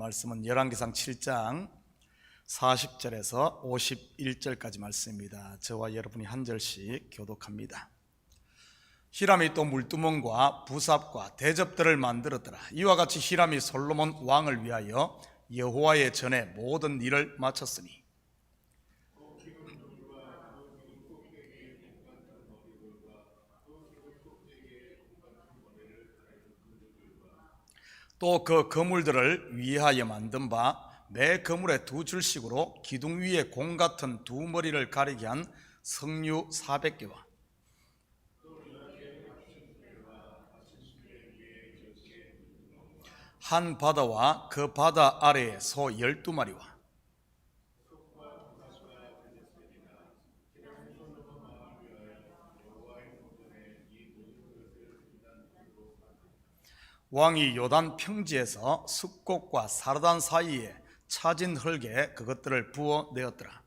말씀은 열왕기상 7장 40절에서 51절까지 말씀입니다. 저와 여러분이 한 절씩 교독합니다. 히람이 또 물두멍과 부삽과 대접들을 만들었더라. 이와 같이 히람이 솔로몬 왕을 위하여 여호와의 전에 모든 일을 마쳤으니 또 그 거물들을 위하여 만든 바 매 거물에 두 줄씩으로 기둥 위에 공 같은 두 머리를 가리게 한 석류 400개와 한 바다와 그 바다 아래에 소 12마리와 왕이 요단 평지에서 숲곡과 사르단 사이에 차진 흙에 그것들을 부어 내었더라.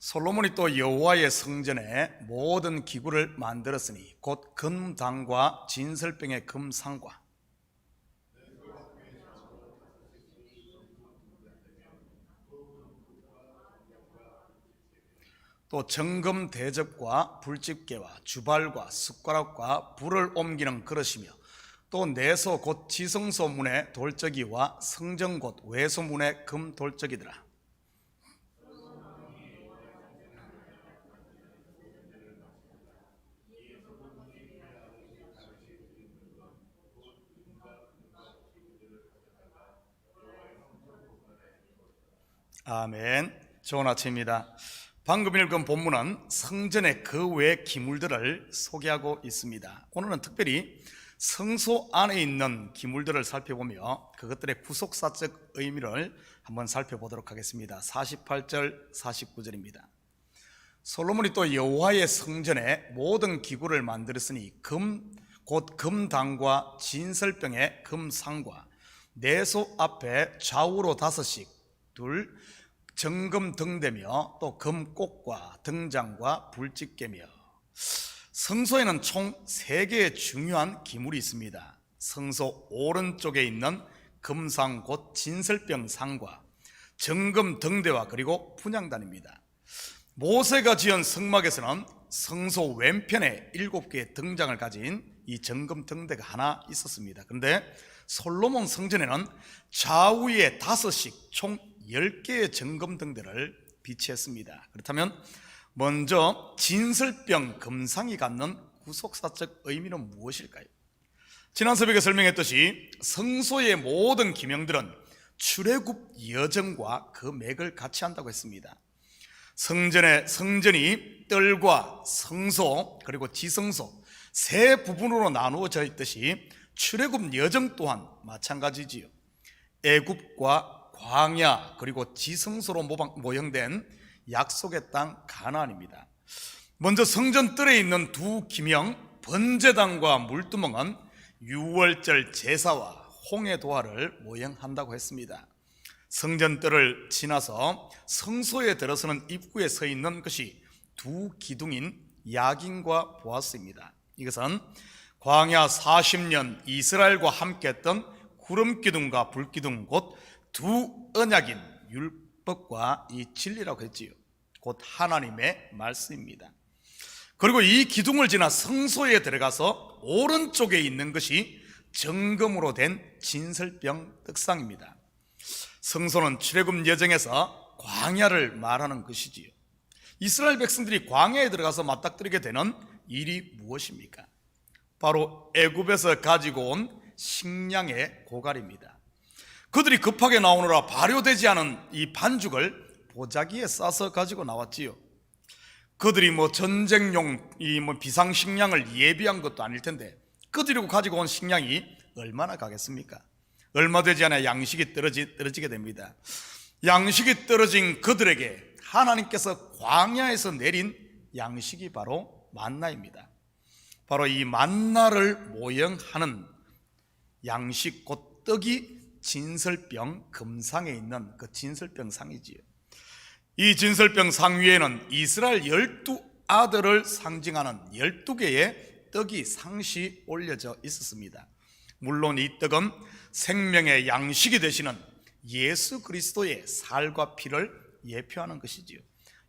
솔로몬이 또 여호와의 성전에 모든 기구를 만들었으니 곧 금당과 진설병의 금상과 또 정금 대접과 불집게와 주발과 숟가락과 불을 옮기는 그릇이며 또 내소 곧 지성소 문의 돌적이와 성전 곧 외소 문의 금 돌적이더라. 아멘. 좋은 아침입니다. 방금 읽은 본문은 성전의 그 외 기물들을 소개하고 있습니다. 오늘은 특별히 성소 안에 있는 기물들을 살펴보며 그것들의 구속사적 의미를 한번 살펴보도록 하겠습니다. 48절, 49절입니다. 솔로몬이 또 여호와의 성전에 모든 기구를 만들었으니 금, 곧 금당과 진설병의 금상과 내소 앞에 좌우로 다섯씩 둘 정금 등대며 또 금꽃과 등장과 불집게며 성소에는 총세 개의 중요한 기물이 있습니다. 성소 오른쪽에 있는 금상 곧 진설병 상과 정금 등대와 그리고 분향단입니다. 모세가 지은 성막에서는 성소 왼편에 일곱 개의 등장을 가진 이 정금 등대가 하나 있었습니다. 그런데 솔로몬 성전에는 좌우에 다섯씩 총 10개의 점검 등대를 비치했습니다. 그렇다면 먼저 진설병 금상이 갖는 구속사적 의미는 무엇일까요? 지난 새벽에 설명했듯이 성소의 모든 기명들은 출애굽 여정과 그 맥을 같이 한다고 했습니다. 성전의 성전이 뜰과 성소 그리고 지성소 세 부분으로 나누어져 있듯이 출애굽 여정 또한 마찬가지지요. 애굽과 광야 그리고 지성소로 모형된 약속의 땅 가나안입니다. 먼저 성전 뜰에 있는 두 기명 번제당과 물두멍은 6월절 제사와 홍해 도화를 모형한다고 했습니다. 성전 뜰을 지나서 성소에 들어서는 입구에 서 있는 것이 두 기둥인 야긴과 보아스입니다. 이것은 광야 40년 이스라엘과 함께했던 구름 기둥과 불 기둥 곧 두 언약인 율법과 이 진리라고 했지요. 곧 하나님의 말씀입니다. 그리고 이 기둥을 지나 성소에 들어가서 오른쪽에 있는 것이 정금으로 된 진설병 떡상입니다. 성소는 출애굽 여정에서 광야를 말하는 것이지요. 이스라엘 백성들이 광야에 들어가서 맞닥뜨리게 되는 일이 무엇입니까? 바로 애굽에서 가지고 온 식량의 고갈입니다. 그들이 급하게 나오느라 발효되지 않은 이 반죽을 보자기에 싸서 가지고 나왔지요. 그들이 뭐 전쟁용 이 뭐 비상식량을 예비한 것도 아닐 텐데 그들이 가지고 온 식량이 얼마나 가겠습니까? 얼마 되지 않아 양식이 떨어지, 떨어지게 됩니다. 양식이 떨어진 그들에게 하나님께서 광야에서 내린 양식이 바로 만나입니다. 바로 이 만나를 모형하는 양식 곧 떡이 진설병 금상에 있는 그 진설병 상이지요. 이 진설병 상 위에는 이스라엘 열두 아들을 상징하는 12개의 떡이 상시 올려져 있었습니다. 물론 이 떡은 생명의 양식이 되시는 예수 그리스도의 살과 피를 예표하는 것이지요.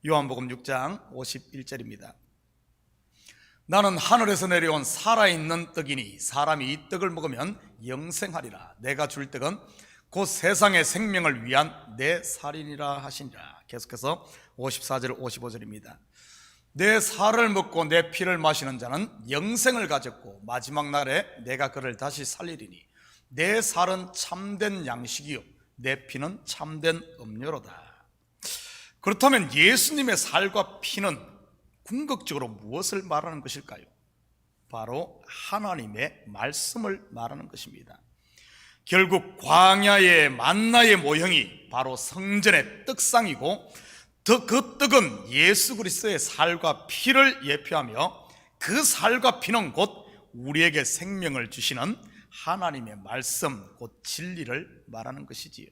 요한복음 6장 51절입니다. 나는 하늘에서 내려온 살아있는 떡이니 사람이 이 떡을 먹으면 영생하리라. 내가 줄 떡은 곧 세상의 생명을 위한 내 살이니라 하시니라. 계속해서 54절 55절입니다. 내 살을 먹고 내 피를 마시는 자는 영생을 가졌고 마지막 날에 내가 그를 다시 살리리니 내 살은 참된 양식이요 내 피는 참된 음료로다. 그렇다면 예수님의 살과 피는 궁극적으로 무엇을 말하는 것일까요? 바로 하나님의 말씀을 말하는 것입니다. 결국 광야의 만나의 모형이 바로 성전의 떡상이고 더그 떡은 예수 그리스도의 살과 피를 예표하며 그 살과 피는 곧 우리에게 생명을 주시는 하나님의 말씀, 곧 진리를 말하는 것이지요.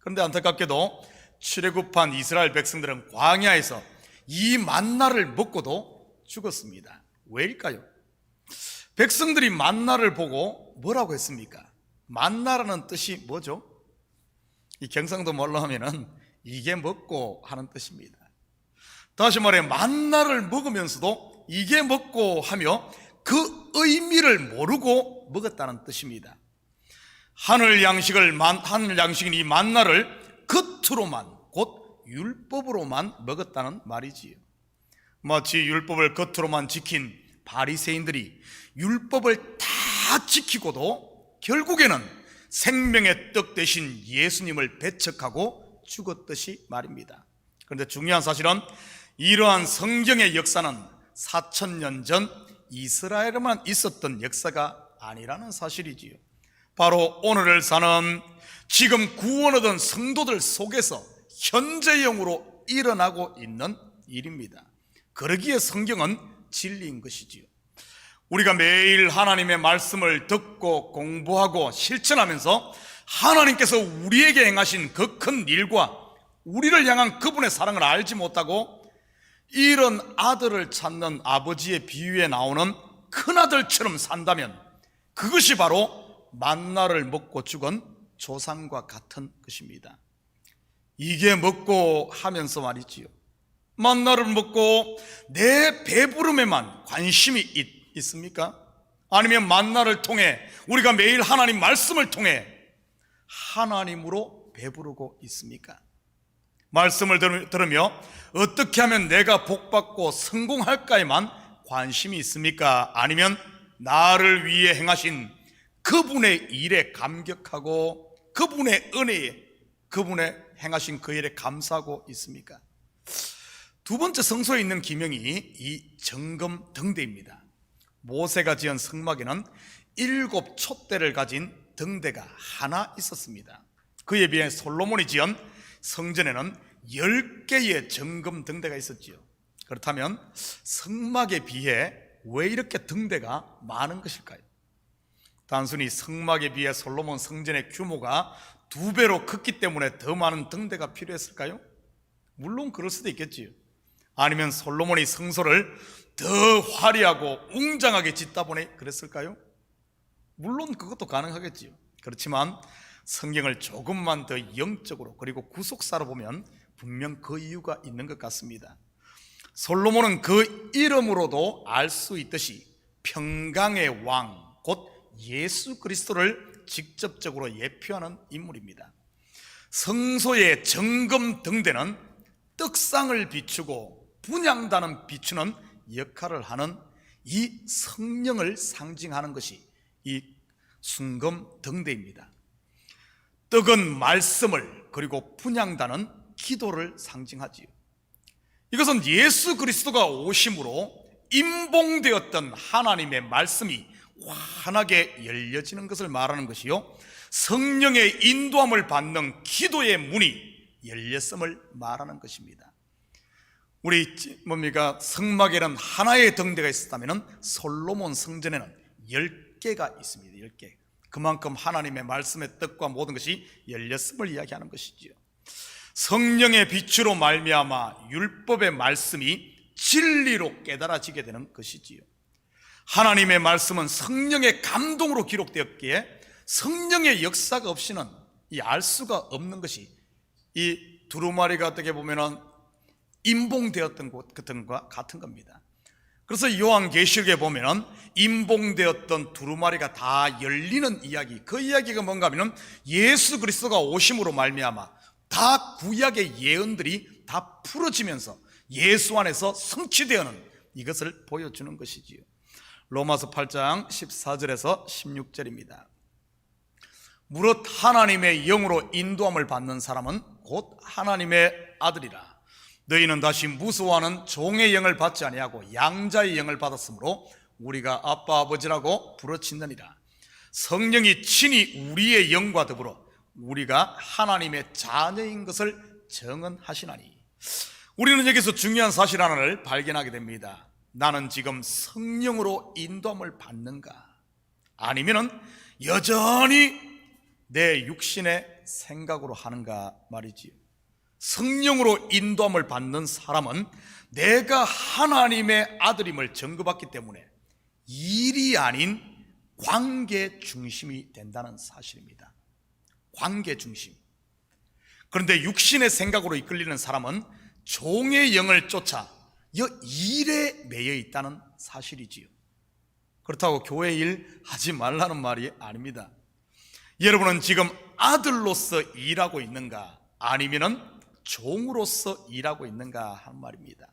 그런데 안타깝게도 출애굽한 이스라엘 백성들은 광야에서 이 만나를 먹고도 죽었습니다. 왜일까요? 백성들이 만나를 보고 뭐라고 했습니까? 만나라는 뜻이 뭐죠? 이 경상도 말로 하면은 이게 먹고 하는 뜻입니다. 다시 말해 만나를 먹으면서도 이게 먹고 하며 그 의미를 모르고 먹었다는 뜻입니다. 하늘 양식을 만- 하늘 양식인 이 만나를 겉으로만 곧 율법으로만 먹었다는 말이지요. 마치 율법을 겉으로만 지킨 바리새인들이 율법을 다 지키고도 결국에는 생명의 떡 대신 예수님을 배척하고 죽었듯이 말입니다. 그런데 중요한 사실은 이러한 성경의 역사는 4천년 전 이스라엘에만 있었던 역사가 아니라는 사실이지요. 바로 오늘을 사는 지금 구원 얻은 성도들 속에서 현재형으로 일어나고 있는 일입니다. 그러기에 성경은 진리인 것이지요. 우리가 매일 하나님의 말씀을 듣고 공부하고 실천하면서 하나님께서 우리에게 행하신 그 큰 일과 우리를 향한 그분의 사랑을 알지 못하고 이런 아들을 찾는 아버지의 비유에 나오는 큰아들처럼 산다면 그것이 바로 만나를 먹고 죽은 조상과 같은 것입니다. 이게 먹고 하면서 말이지요. 만나를 먹고 내 배부름에만 관심이 있, 있습니까? 아니면 만나를 통해 우리가 매일 하나님 말씀을 통해 하나님으로 배부르고 있습니까? 말씀을 들- 들으며 어떻게 하면 내가 복받고 성공할까에만 관심이 있습니까? 아니면 나를 위해 행하신 그분의 일에 감격하고 그분의 은혜에 그분의 행하신 그 일에 감사하고 있습니까? 두 번째 성소에 있는 기명이 이 정금 등대입니다. 모세가 지은 성막에는 일곱 촛대를 가진 등대가 하나 있었습니다. 그에 비해 솔로몬이 지은 성전에는 열 개의 정금 등대가 있었지요. 그렇다면 성막에 비해 왜 이렇게 등대가 많은 것일까요? 단순히 성막에 비해 솔로몬 성전의 규모가 두 배로 컸기 때문에 더 많은 등대가 필요했을까요? 물론 그럴 수도 있겠지요. 아니면 솔로몬이 성소를 더 화려하고 웅장하게 짓다 보니 그랬을까요? 물론 그것도 가능하겠지요. 그렇지만 성경을 조금만 더 영적으로 그리고 구속사로 보면 분명 그 이유가 있는 것 같습니다. 솔로몬은 그 이름으로도 알 수 있듯이 평강의 왕, 곧 예수 그리스도를 직접적으로 예표하는 인물입니다. 성소의 정금 등대는 떡상을 비추고 분양단은 비추는 역할을 하는 이 성령을 상징하는 것이 이 순금 등대입니다. 떡은 말씀을 그리고 분양단은 기도를 상징하지요. 이것은 예수 그리스도가 오심으로 임봉되었던 하나님의 말씀이 환하게 열려지는 것을 말하는 것이요. 성령의 인도함을 받는 기도의 문이 열렸음을 말하는 것입니다. 우리 뭡니까 성막에는 하나의 등대가 있었다면 솔로몬 성전에는 열 개가 있습니다. 열 개. 그만큼 하나님의 말씀의 뜻과 모든 것이 열렸음을 이야기하는 것이지요. 성령의 빛으로 말미암아 율법의 말씀이 진리로 깨달아지게 되는 것이지요. 하나님의 말씀은 성령의 감동으로 기록되었기에 성령의 역사가 없이는 이 알 수가 없는 것이 이 두루마리가 어떻게 보면은 임봉되었던 것 같은 것 같은 겁니다. 그래서 요한계시록에 보면은 임봉되었던 두루마리가 다 열리는 이야기. 그 이야기가 뭔가 하면은 예수 그리스도가 오심으로 말미암아 다 구약의 예언들이 다 풀어지면서 예수 안에서 성취되어는 이것을 보여주는 것이지요. 로마서 8장 14절에서 16절입니다. 무릇 하나님의 영으로 인도함을 받는 사람은 곧 하나님의 아들이라. 너희는 다시 무수와는 종의 영을 받지 아니하고 양자의 영을 받았으므로 우리가 아빠 아버지라고 부르짖느니라. 성령이 친히 우리의 영과 더불어 우리가 하나님의 자녀인 것을 정언하시나니. 우리는 여기서 중요한 사실 하나를 발견하게 됩니다. 나는 지금 성령으로 인도함을 받는가? 아니면은 여전히 내 육신의 생각으로 하는가 말이지요. 성령으로 인도함을 받는 사람은 내가 하나님의 아들임을 증거받기 때문에 일이 아닌 관계 중심이 된다는 사실입니다. 관계 중심. 그런데 육신의 생각으로 이끌리는 사람은 종의 영을 쫓아 여 일에 매여 있다는 사실이지요. 그렇다고 교회 일 하지 말라는 말이 아닙니다. 여러분은 지금 아들로서 일하고 있는가? 아니면은 종으로서 일하고 있는가 하는 말입니다.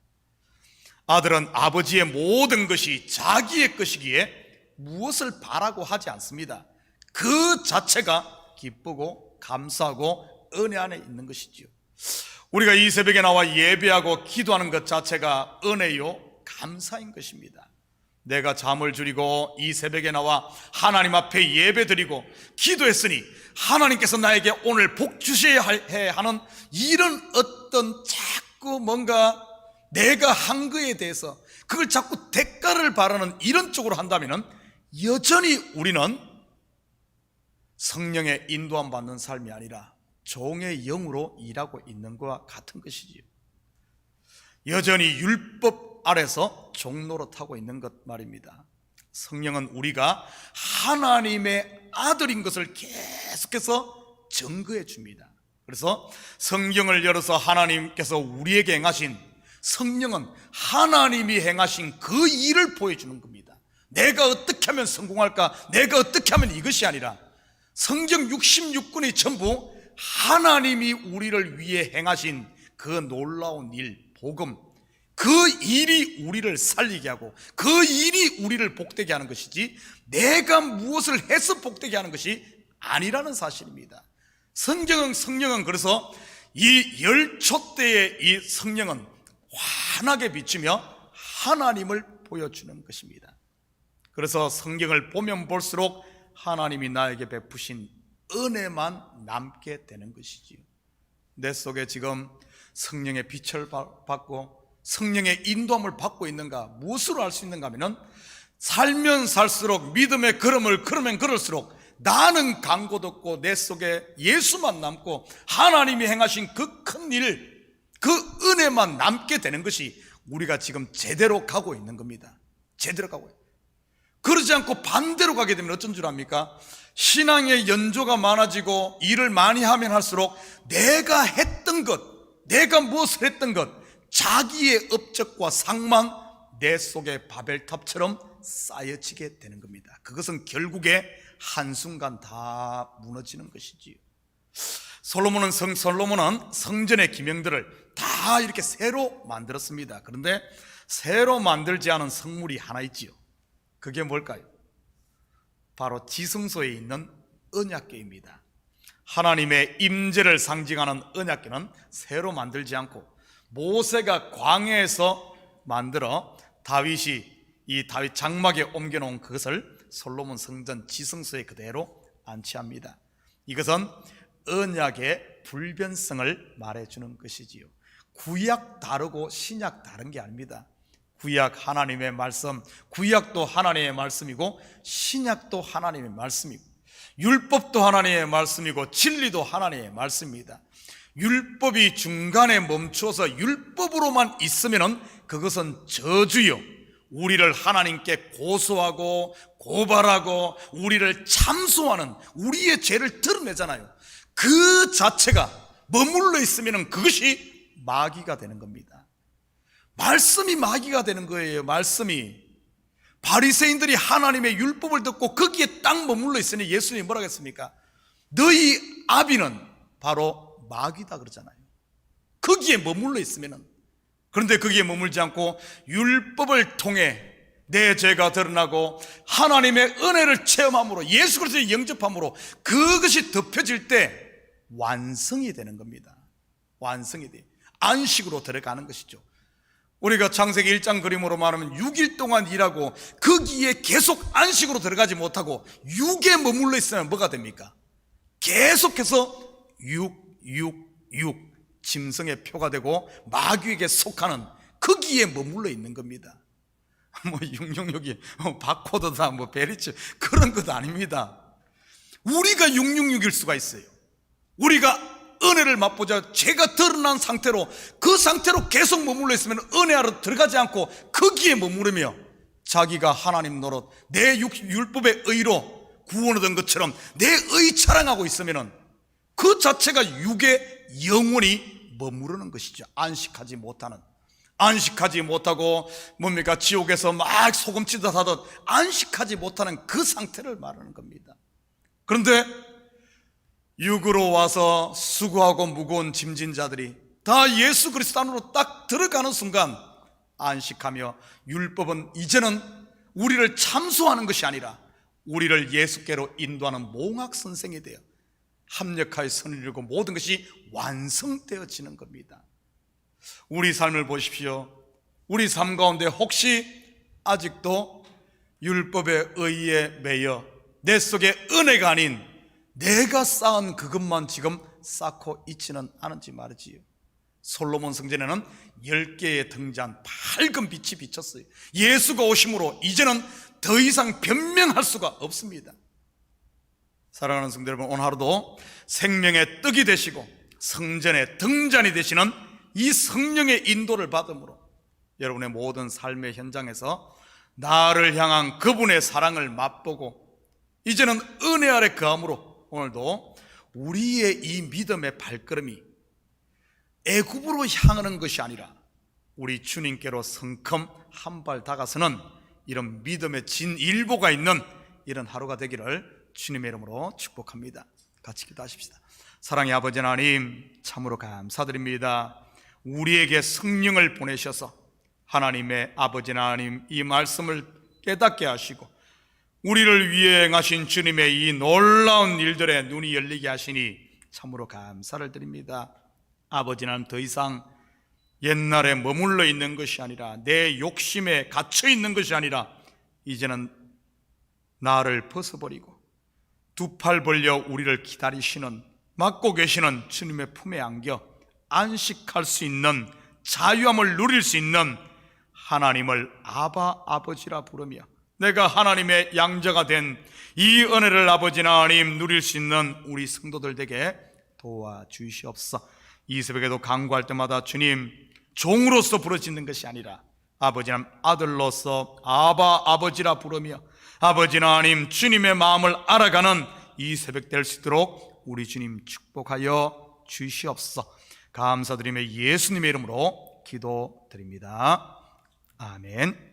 아들은 아버지의 모든 것이 자기의 것이기에 무엇을 바라고 하지 않습니다. 그 자체가 기쁘고 감사하고 은혜 안에 있는 것이지요. 우리가 이 새벽에 나와 예배하고 기도하는 것 자체가 은혜요, 감사인 것입니다. 내가 잠을 줄이고 이 새벽에 나와 하나님 앞에 예배 드리고 기도했으니 하나님께서 나에게 오늘 복 주셔야 해 하는 이런 어떤 자꾸 뭔가 내가 한 거에 대해서 그걸 자꾸 대가를 바라는 이런 쪽으로 한다면 여전히 우리는 성령의 인도함 받는 삶이 아니라 종의 영으로 일하고 있는 것과 같은 것이지요. 여전히 율법 아래서 종노릇하고 있는 것 말입니다. 성령은 우리가 하나님의 아들인 것을 계속해서 증거해 줍니다. 그래서 성경을 열어서 하나님께서 우리에게 행하신 성령은 하나님이 행하신 그 일을 보여주는 겁니다. 내가 어떻게 하면 성공할까? 내가 어떻게 하면 이것이 아니라 성경 66권이 전부 하나님이 우리를 위해 행하신 그 놀라운 일, 복음, 그 일이 우리를 살리게 하고 그 일이 우리를 복되게 하는 것이지 내가 무엇을 해서 복되게 하는 것이 아니라는 사실입니다. 성경은 성령은 그래서 이 열초 때의 이 성령은 환하게 비추며 하나님을 보여주는 것입니다. 그래서 성경을 보면 볼수록 하나님이 나에게 베푸신 은혜만 남게 되는 것이지요. 내 속에 지금 성령의 빛을 받고 성령의 인도함을 받고 있는가 무엇으로 알 수 있는가 하면은 살면 살수록 믿음의 걸음을 걸으면 걸을수록 나는 강고도 없고 내 속에 예수만 남고 하나님이 행하신 그 큰 일, 그 은혜만 남게 되는 것이 우리가 지금 제대로 가고 있는 겁니다. 제대로 가고 있어요. 그러지 않고 반대로 가게 되면 어쩐 줄 압니까? 신앙의 연조가 많아지고 일을 많이 하면 할수록 내가 했던 것, 내가 무엇을 했던 것, 자기의 업적과 상만 내 속에 바벨탑처럼 쌓여지게 되는 겁니다. 그것은 결국에 한순간 다 무너지는 것이지요. 솔로몬은 성 솔로몬은 성전의 기명들을 다 이렇게 새로 만들었습니다. 그런데 새로 만들지 않은 성물이 하나 있지요. 그게 뭘까요? 바로 지성소에 있는 언약궤입니다. 하나님의 임재를 상징하는 언약궤는 새로 만들지 않고 모세가 광야에서 만들어 다윗이 이 다윗 장막에 옮겨 놓은 그것을 솔로몬 성전 지성소에 그대로 안치합니다. 이것은 언약의 불변성을 말해 주는 것이지요. 구약 다르고 신약 다른 게 아닙니다. 구약 하나님의 말씀, 구약도 하나님의 말씀이고 신약도 하나님의 말씀이고 율법도 하나님의 말씀이고 진리도 하나님의 말씀입니다. 율법이 중간에 멈춰서 율법으로만 있으면은 그것은 저주요. 우리를 하나님께 고소하고 고발하고 우리를 참소하는 우리의 죄를 드러내잖아요. 그 자체가 머물러 있으면은 그것이 마귀가 되는 겁니다. 말씀이 마귀가 되는 거예요. 말씀이 바리새인들이 하나님의 율법을 듣고 거기에 딱 머물러 있으니 예수님이 뭐라 했습니까? 너희 아비는 바로 마귀다 그러잖아요. 거기에 머물러 있으면은 그런데 거기에 머물지 않고 율법을 통해 내 죄가 드러나고 하나님의 은혜를 체험함으로 예수 그리스도의 영접함으로 그것이 덮여질 때 완성이 되는 겁니다. 완성이 돼. 안식으로 들어가는 것이죠. 우리가 창세기 1장 그림으로 말하면 6일 동안 일하고 거기에 계속 안식으로 들어가지 못하고 6에 머물러 있으면 뭐가 됩니까? 계속해서 6, 6, 6 짐승의 표가 되고 마귀에게 속하는 거기에 머물러 있는 겁니다. 뭐 666이 바코드다 뭐 베리츠 그런 것 아닙니다. 우리가 666일 수가 있어요. 우리가 은혜를 맛보자 죄가 드러난 상태로 그 상태로 계속 머물러 있으면 은혜 아래 들어가지 않고 거기에 머무르며 자기가 하나님 노릇 내 육- 율법의 의로 구원 얻은 것처럼 내 의 자랑하고 있으면은 그 자체가 육에 영원히 머무르는 것이죠. 안식하지 못하는. 안식하지 못하고 뭡니까? 지옥에서 막 소금 치듯 하듯 안식하지 못하는 그 상태를 말하는 겁니다. 그런데 육으로 와서 수고하고 무거운 짐진 자들이 다 예수 그리스도 안으로 딱 들어가는 순간 안식하며 율법은 이제는 우리를 참소하는 것이 아니라 우리를 예수께로 인도하는 몽학 선생이 되어 합력하여 선을 이루고 모든 것이 완성되어지는 겁니다. 우리 삶을 보십시오. 우리 삶 가운데 혹시 아직도 율법의 의에 매여 내 속에 은혜가 아닌 내가 쌓은 그것만 지금 쌓고 있지는 않은지 말이지요. 솔로몬 성전에는 열 개의 등잔 밝은 빛이 비쳤어요. 예수가 오심으로 이제는 더 이상 변명할 수가 없습니다. 사랑하는 성도 여러분, 오늘 하루도 생명의 떡이 되시고 성전의 등잔이 되시는 이 성령의 인도를 받음으로 여러분의 모든 삶의 현장에서 나를 향한 그분의 사랑을 맛보고 이제는 은혜 아래 거함으로 오늘도 우리의 이 믿음의 발걸음이 애굽으로 향하는 것이 아니라 우리 주님께로 성큼 한 발 다가서는 이런 믿음의 진일보가 있는 이런 하루가 되기를 주님의 이름으로 축복합니다. 같이 기도하십시다. 사랑의 아버지 하나님 참으로 감사드립니다. 우리에게 성령을 보내셔서 하나님의 아버지 하나님 이 말씀을 깨닫게 하시고 우리를 위해 행하신 주님의 이 놀라운 일들에 눈이 열리게 하시니 참으로 감사를 드립니다. 아버지는 더 이상 옛날에 머물러 있는 것이 아니라 내 욕심에 갇혀 있는 것이 아니라 이제는 나를 벗어버리고 두 팔 벌려 우리를 기다리시는 맡고 계시는 주님의 품에 안겨 안식할 수 있는 자유함을 누릴 수 있는 하나님을 아바 아버지라 부르며 내가 하나님의 양자가 된 이 은혜를 아버지 하나님 누릴 수 있는 우리 성도들 에게 도와주시옵소서. 이 새벽에도 강구할 때마다 주님 종으로서 부르짖는 것이 아니라 아버지 하나님 아들로서 아바 아버지라 부르며 아버지 하나님 주님의 마음을 알아가는 이 새벽 될 수 있도록 우리 주님 축복하여 주시옵소서. 감사드리며 예수님의 이름으로 기도드립니다. 아멘.